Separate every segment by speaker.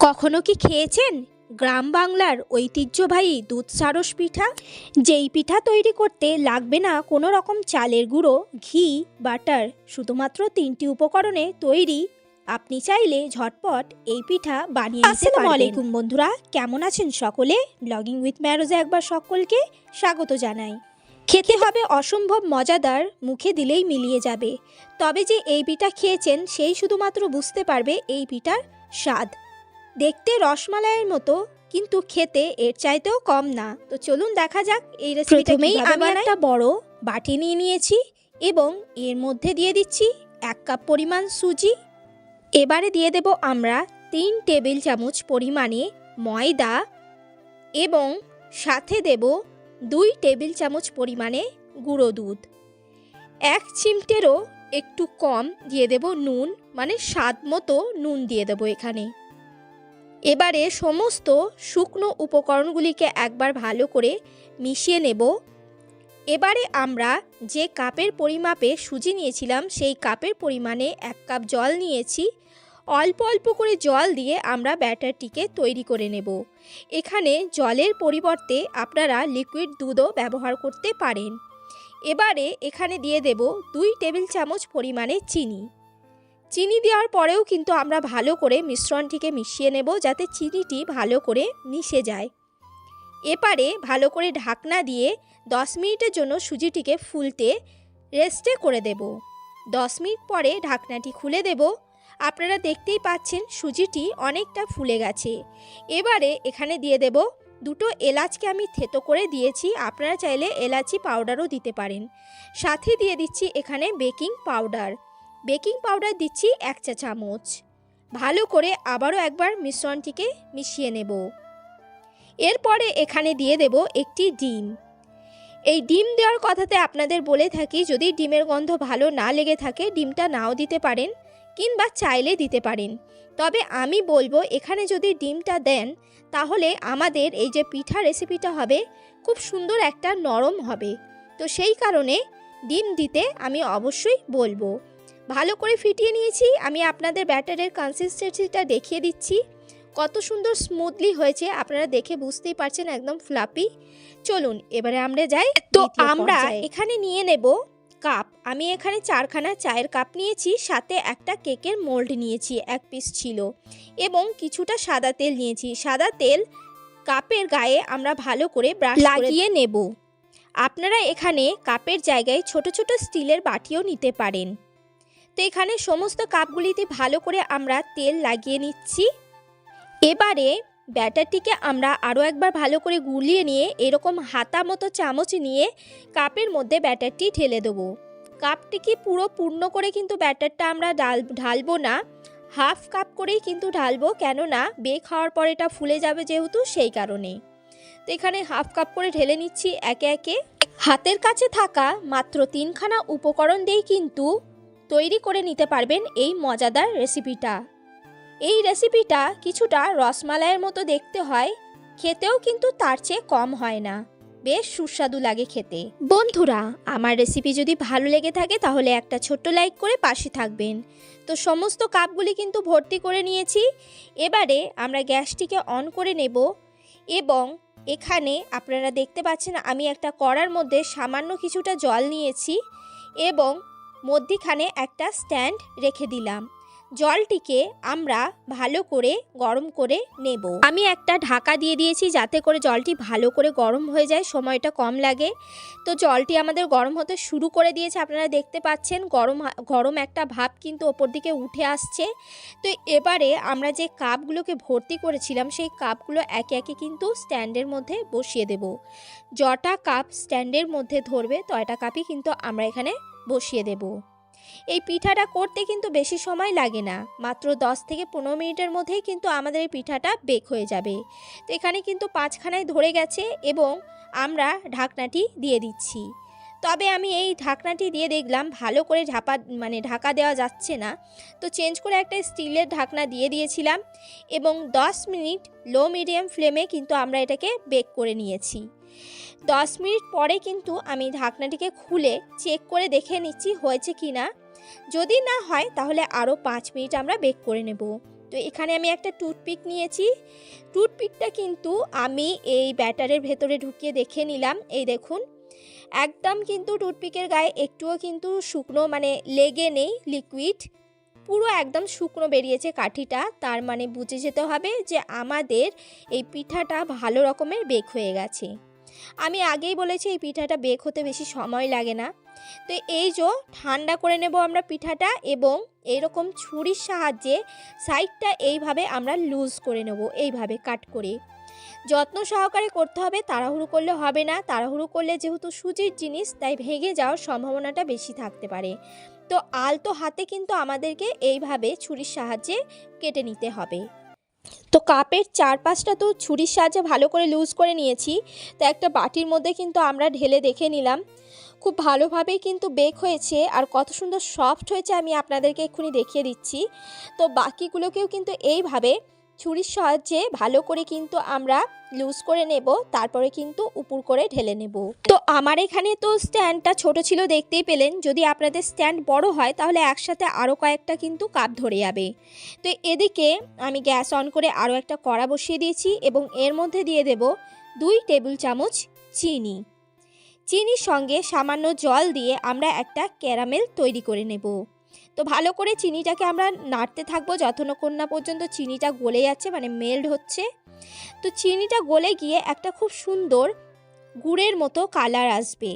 Speaker 1: কখনো কি খেয়েছেন? গ্রাম বাংলার ঐতিহ্যবাহী দুধ সারস পিঠা? যেই পিঠা তৈরি করতে লাগবে না কোনো রকম চালের গুঁড়ো ঘি বাটার শুধুমাত্র তিনটি উপকরণে তৈরি। আপনি চাইলে ঝটপট এই পিঠা বানিয়ে
Speaker 2: আসসালামু আলাইকুম
Speaker 1: বন্ধুরা কেমন আছেন সকলে? ব্লগিং উইথ ম্যারোজে একবার সকলকে স্বাগত জানাই। খেতে হবে অসম্ভব মজাদার মুখে দিলেই মিলিয়ে যাবে। তবে যে এই পিঠা খেয়েছেন সেই শুধুমাত্র বুঝতে পারবে এই পিঠার স্বাদ। দেখতে রসমালাইয়ের মতো কিন্তু খেতে এর চাইতেও কম না। তো চলুন দেখা যাক এই রেসিপিটা
Speaker 2: প্রথমেই আমি
Speaker 1: একটা বড় বাটি নিয়ে নিয়েছি এবং এর মধ্যে দিয়ে দিচ্ছি এক কাপ পরিমাণ সুজি। এবারে দিয়ে দেব আমরা তিন টেবিল চামচ পরিমাণে ময়দা এবং সাথে দেব দুই টেবিল চামচ পরিমাণে গুঁড়ো দুধ। এক চিমটেরও একটু কম দিয়ে দেব নুন মানে স্বাদ মতো নুন দিয়ে দেব এখানে। এবারে সমস্ত শুকনো উপকরণগুলিকে একবার ভালো করে মিশিয়ে নেব। এবারে আমরা যে কাপের পরিমাপে সুজি নিয়েছিলাম, সেই কাপের পরিমাণে এক কাপ জল নিয়েছি। অল্প অল্প করে জল দিয়ে আমরা ব্যাটারটিকে তৈরি করে নেব। এখানে জলের পরিবর্তে আপনারা লিকুইড দুধও ব্যবহার করতে পারেন। এবারে এখানে দিয়ে দেব দুই টেবিল চামচ পরিমাণে চিনি। চিনি দেওয়ার পরেও কিন্তু আমরা ভালো করে মিশ্রণটিকে মিশিয়ে নেব যাতে চিনিটি ভালো করে মিশে যায়। এপারে ভালো করে ঢাকনা দিয়ে দশ মিনিটের জন্য সুজিটিকে ফুলতে রেস্টে করে দেব। দশ মিনিট পরে ঢাকনাটি খুলে দেব। আপনারা দেখতেই পাচ্ছেন সুজিটি অনেকটা ফুলে গেছে। এবারে এখানে দিয়ে দেব দুটো এলাচকে আমি থেতো করে দিয়েছি। আপনারা চাইলে এলাচি পাউডারও দিতে পারেন। সাথে দিয়ে দিচ্ছি এখানে বেকিং পাউডার। বেকিং পাউডার দিচ্ছি এক চা চামচ। ভালো করে আবারও একবার মিশ্রণটিকে মিশিয়ে নেব। এরপরে এখানে দিয়ে দেব একটি ডিম। এই ডিম দেওয়ার কথাতে আপনাদের বলে থাকি, যদি ডিমের গন্ধ ভালো না লেগে থাকে, ডিমটা নাও দিতে পারেন কিংবা চাইলে দিতে পারেন। তবে আমি বলব, এখানে যদি ডিমটা দেন, তাহলে আমাদের এই যে পিঠা রেসিপিটা হবে, খুব সুন্দর একটা নরম হবে। তো সেই কারণে ডিম দিতে আমি অবশ্যই বলব। ভালো করে ফিটিয়ে নিয়েছি। আমি আপনাদের ব্যাটারের কনসিস্টেন্সিটা দেখিয়ে দিচ্ছি। কত সুন্দর স্মুথলি হয়েছে আপনারা দেখে বুঝতেই পারছেন একদম ফ্লাপি চলুন এবারে আমরা যাই তো আমরা এখানে নিয়ে নেব কাপ আমি এখানে চারখানা চায়ের কাপ নিয়েছি সাথে একটা কেকের মোল্ড নিয়েছি এক পিস ছিল। এবং কিছুটা সাদা তেল নিয়েছি। সাদা তেল কাপের গায়ে আমরা ভালো করে ব্রাশ লাগিয়ে নেব। আপনারা এখানে কাপের জায়গায় ছোট ছোট স্টিলের বাটিও নিতে পারেন। তো এখানে সমস্ত কাপগুলিতে ভালো করে আমরা তেল লাগিয়ে নিচ্ছি। এবারে ব্যাটারটিকে আমরা আরও একবার ভালো করে গুলিয়ে নিয়ে এরকম হাতা মতো চামচ নিয়ে কাপের মধ্যে ব্যাটারটি ঢেলে দেবো। কাপটিকে পুরো পূর্ণ করে কিন্তু ব্যাটারটা আমরা ডাল, ঢালবো না? হাফ কাপ করেই কিন্তু ঢালবো, কেননা বেক হওয়ার পর এটা ফুলে যাবে যেহেতু সেই কারণে। তো এখানে হাফ কাপ করে ঢেলে নিচ্ছি একে একে। হাতের কাছে থাকা মাত্র তিনখানা উপকরণ দিয়েই কিন্তু তৈরি করে নিতে পারবেন এই মজাদার রেসিপিটা। এই রেসিপিটা কিছুটা রসমালাইয়ের মতো দেখতে হয়, খেতেও কিন্তু তার চেয়ে কম হয় না। বেশ সুস্বাদু লাগে খেতে। বন্ধুরা, আমার রেসিপি যদি ভালো লেগে থাকে তাহলে একটা ছোট্ট লাইক করে পাশে থাকবেন। তো সমস্ত কাপগুলি কিন্তু ভর্তি করে নিয়েছি। এবারে আমরা গ্যাসটিকে অন করে নেব এবং এখানে আপনারা দেখতে পাচ্ছেন আমি একটা কড়ার মধ্যে সামান্য কিছুটা জল নিয়েছি এবং মধ্যিখানে একটা স্ট্যান্ড রেখে দিলাম। জলটিকে আমরা ভালো করে গরম করে নেব। আমি একটা ঢাকা দিয়ে দিয়েছি যাতে করে জলটি ভালো করে গরম হয়ে যায়, সময়টা কম লাগে। তো জলটি আমাদের গরম হতে শুরু করে দিয়েছে, আপনারা দেখতে পাচ্ছেন। গরম গরম একটা ভাব কিন্তু ওপর দিকে উঠে আসছে। তো এবারে আমরা যে কাপগুলোকে ভর্তি করেছিলাম, সেই কাপগুলো একে একে কিন্তু স্ট্যান্ডের মধ্যে বসিয়ে দেব। যটা কাপ স্ট্যান্ডের মধ্যে ধরবে, তয়টা কাপই কিন্তু আমরা এখানে বসিয়ে দেবো। এই পিঠাটা করতে কিন্তু বেশি সময় লাগে না। মাত্র 10 থেকে পনেরো মিনিটের মধ্যেই কিন্তু আমাদের এই পিঠাটা বেক হয়ে যাবে। তো এখানে কিন্তু পাঁচখানায় ধরে গেছে এবং আমরা ঢাকনাটি দিয়ে দিচ্ছি। তবে আমি এই ঢাকনাটি দিয়ে দেখলাম ভালো করে ঢাপা মানে ঢাকা দেওয়া যাচ্ছে না। তো চেঞ্জ করে একটা স্টিলের ঢাকনা দিয়ে দিয়েছিলাম এবং 10 মিনিট লো মিডিয়াম ফ্লেমে কিন্তু আমরা এটাকে বেক করে নিয়েছি। দশ মিনিট পরে কিন্তু আমি ঢাকনাটিকে খুলে চেক করে দেখে নিচ্ছি হয়েছে কি না। যদি না হয়, তাহলে আরও পাঁচ মিনিট আমরা বেক করে নেব। তো এখানে আমি একটা টুথপিক নিয়েছি। টুথপিকটা কিন্তু আমি এই ব্যাটারের ভেতরে ঢুকিয়ে দেখে নিলাম। এই দেখুন, একদম কিন্তু টুথপিকের গায়ে একটুও কিন্তু শুকনো মানে লেগে নেই লিকুইড পুরো একদম শুকনো বেরিয়েছে কাঠিটা। তার মানে বুঝে যেতে হবে যে আমাদের এই পিঠাটা ভালো রকমের বেক হয়ে গেছে। আমি আগেই বলেছি এই পিঠাটা বেক হতে বেশি সময় লাগে না। তো এই যে, ঠান্ডা করে নেব আমরা পিঠাটা এবং এরকম ছুরির সাহায্যে সাইডটা এইভাবে আমরা লুজ করে নেব, এইভাবে কাট করে। যত্ন সহকারে করতে হবে, তাড়াহুড়ো করলে হবে না। তাড়াহুড়ো করলে যেহেতু সুজির জিনিস, তাই ভেঙে যাওয়ার সম্ভাবনাটা বেশি থাকতে পারে। তো আলতো হাতে কিন্তু আমাদেরকে এইভাবে ছুরির সাহায্যে কেটে নিতে হবে। তো কাপের চারপাশটা তো ছুরির সাহায্যে ভালো করে লুজ করে নিয়েছি। তো একটা বাটির মধ্যে কিন্তু আমরা ঢেলে দেখে নিলাম। খুব ভালোভাবেই কিন্তু বেক হয়েছে আর কত সুন্দর সফট হয়েছে আমি আপনাদেরকে এক্ষুনি দেখিয়ে দিচ্ছি। তো বাকিগুলোকেও কিন্তু এইভাবে ছুরির সাহায্যে ভালো করে কিন্তু আমরা লুজ করে নেব, তারপরে কিন্তু উপর করে ঢেলে নেব। তো আমার এখানে তো স্ট্যান্ডটা ছোট ছিল, দেখতেই পেলেন। যদি আপনাদের স্ট্যান্ড বড় হয়, তাহলে একসাথে আরও কয়েকটা কিন্তু কাপ ধরে যাবে। তো এদিকে আমি গ্যাস অন করে আরও একটা কড়া বসিয়ে দিয়েছি এবং এর মধ্যে দিয়ে দেব দুই টেবিল চামচ চিনি। চিনির সঙ্গে সামান্য জল দিয়ে আমরা একটা ক্যারামেল তৈরি করে নেব। তো ভালো করে চিনিটাকে আমরা নাড়তে থাকব যতক্ষণ পর্যন্ত চিনিটা গলে যাচ্ছে মানে মেল্ট হচ্ছে। তো চিনিটা গলে গিয়ে একটা খুব সুন্দর গুড়ের মতো কালার আসবে।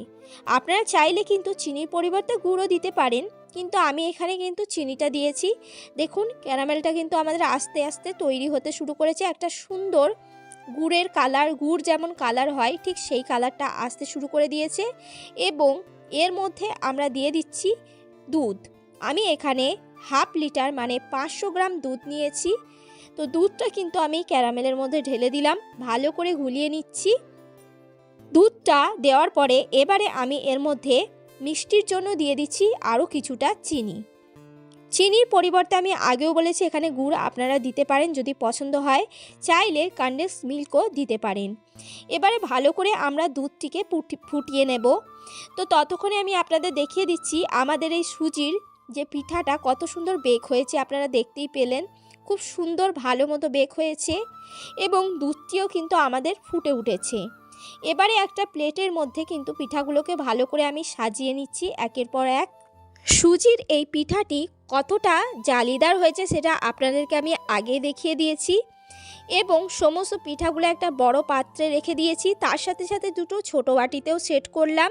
Speaker 1: আপনারা চাইলে কিন্তু চিনির পরিবর্তে গুঁড়ো দিতে পারেন, কিন্তু আমি এখানে কিন্তু চিনিটা দিয়েছি। দেখুন ক্যারামেলটা কিন্তু আমাদের আস্তে আস্তে তৈরি হতে শুরু করেছে। একটা সুন্দর গুড়ের কালার গুড় যেমন কালার হয়, ঠিক সেই কালারটা আসতে শুরু করে দিয়েছে। এবং এর মধ্যে আমরা দিয়ে দিচ্ছি দুধ। আমি এখানে হাফ লিটার মানে পাঁচশো গ্রাম দুধ নিয়েছি। তো দুধটা কিন্তু আমি ক্যারামেলের মধ্যে ঢেলে দিলাম, ভালো করে ঘুলিয়ে নিচ্ছি। দুধটা দেওয়ার পরে এবারে আমি এর মধ্যে মিষ্টির জন্য দিয়ে দিচ্ছি আরও কিছুটা চিনি। চিনির পরিবর্তে আমি আগেও বলেছি এখানে গুড় আপনারা দিতে পারেন যদি পছন্দ হয়, চাইলে কন্ডেন্স মিল্কও দিতে পারেন। এবারে ভালো করে আমরা দুধটিকে ফুটি- ফুটিয়ে নেব। তো ততক্ষণে আমি আপনাদের দেখিয়ে দিচ্ছি আমাদের এই সুজির যে পিঠাটা কত সুন্দর বেক হয়েছে, আপনারা দেখতেই পেলেন। খুব সুন্দর, ভালো মতো বেক হয়েছে এবং দুধটিও কিন্তু আমাদের ফুটে উঠেছে। এবারে একটা প্লেটের মধ্যে কিন্তু পিঠাগুলোকে ভালো করে আমি সাজিয়ে নিচ্ছি একের পর এক। সুজির এই পিঠাটি কতটা জালিদার হয়েছে সেটা আপনাদেরকে আমি আগে দেখিয়ে দিয়েছি এবং সমস্ত পিঠাগুলো একটা বড় পাত্রে রেখে দিয়েছি। তার সাথে সাথে দুটো ছোট বাটিতেও সেট করলাম।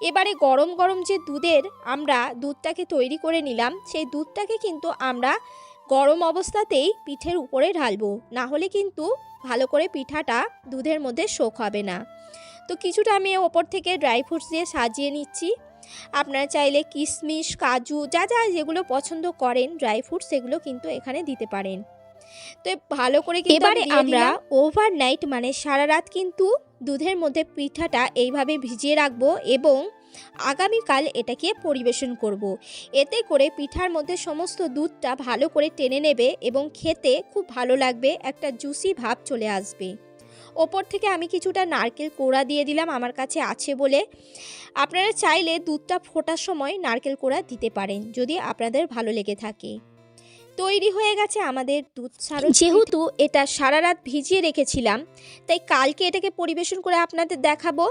Speaker 1: এবারে গরম গরম যে দুধের আমরা দুধটাকে তৈরি করে নিলাম, সেই দুধটাকে কিন্তু আমরা গরম অবস্থাতেই পিঠের উপরে ঢালবো। না হলে কিন্তু ভালো করে পিঠাটা দুধের মধ্যে শোক হবে না। তো কিছুটা আমি ওপর থেকে ড্রাই ফ্রুটস দিয়ে সাজিয়ে নিচ্ছি। আপনারা চাইলে কিশমিশ, কাজু, যা যা যেগুলো পছন্দ করেন, ড্রাই ফ্রুটস সেগুলো কিন্তু এখানে দিতে পারেন। তো ভালো করে
Speaker 2: এবারে আমরা
Speaker 1: ওভারনাইট মানে সারা রাত কিন্তু দুধের মধ্যে পিঠাটা এইভাবে ভিজিয়ে রাখব এবং আগামীকাল এটাকে পরিবেশন করব। এতে করে পিঠার মধ্যে সমস্ত দুধটা ভালো করে টেনে নেবে এবং খেতে খুব ভালো লাগবে একটা জুসি ভাব চলে আসবে। ওপর থেকে আমি কিছুটা নারকেল কোড়া দিয়ে দিলাম আমার কাছে আছে বলে। আপনারা চাইলে দুধটা ফোটার সময় নারকেল কোড়া দিতে পারেন যদি আপনাদের ভালো লেগে থাকে। তৈরি হয়ে গেছে আমাদের দুধ সারো যেহেতু এটা সারা রাত ভিজিয়ে রেখেছিলাম, তাই কালকে এটাকে পরিবেশন করে আপনাদের দেখাবো।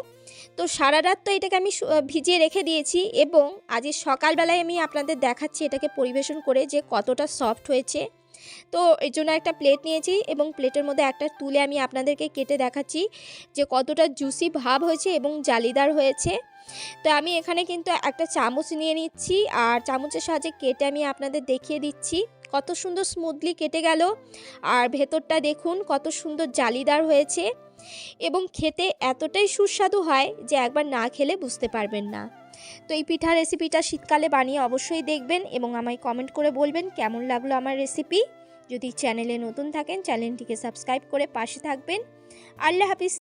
Speaker 1: তো সারা রাত তো এটাকে আমি ভিজিয়ে রেখে দিয়েছি এবং আজ সকালবেলায় আমি আপনাদের দেখাচ্ছি এটাকে পরিবেশন করে যে কতটা সফট হয়েছে। তো এর জন্য একটা প্লেট নিয়েছি এবং প্লেটের মধ্যে একটা তুলে আমি আপনাদেরকে কেটে দেখাচ্ছি যে কতটা জুসি ভাব হয়েছে এবং জালিদার হয়েছে। তো আমি এখানে কিন্তু একটা চামচ নিয়ে নিচ্ছি আর চামচের সাহায্যে কেটে আমি আপনাদের দেখিয়ে দিচ্ছি। কত সুন্দর স্মুথলি কেটে গেল। আর ভেতরটা দেখুন, কত সুন্দর জালিদার হয়েছে। এবং খেতে এতটাই সুস্বাদু হয় যে একবার না খেলে বুঝতে পারবেন না। তো এই পিঠা রেসিপিটা শীতকালে বানিয়ে অবশ্যই দেখবেন এবং আমায় কমেন্ট করে বলবেন কেমন লাগল আমার রেসিপি যদি চ্যানেলে নতুন থাকেন চ্যানেলটিকে সাবস্ক্রাইব করে পাশে থাকবেন। আল্লাহ হাফিজ।